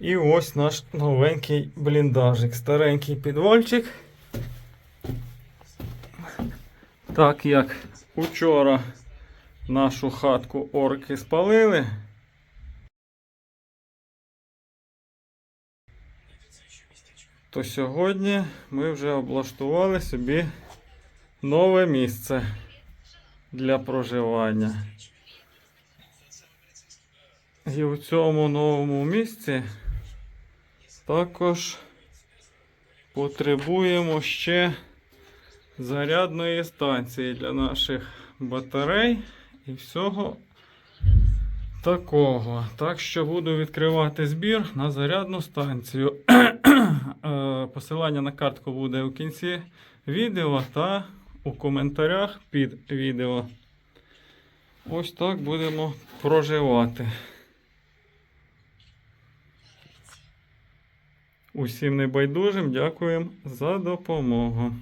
І ось наш новенький бліндажик. Старенький підвальчик. Так як учора нашу хатку орки спалили. То сьогодні ми вже облаштували собі нове місце для проживання. І у цьому новому місці також потребуємо ще зарядної станції для наших батарей і всього такого. Так що буду відкривати збір на зарядну станцію. Е, Посилання на картку буде у кінці відео та у коментарях під відео. Ось так будемо проживати. Усім небайдужим дякуємо за допомогу.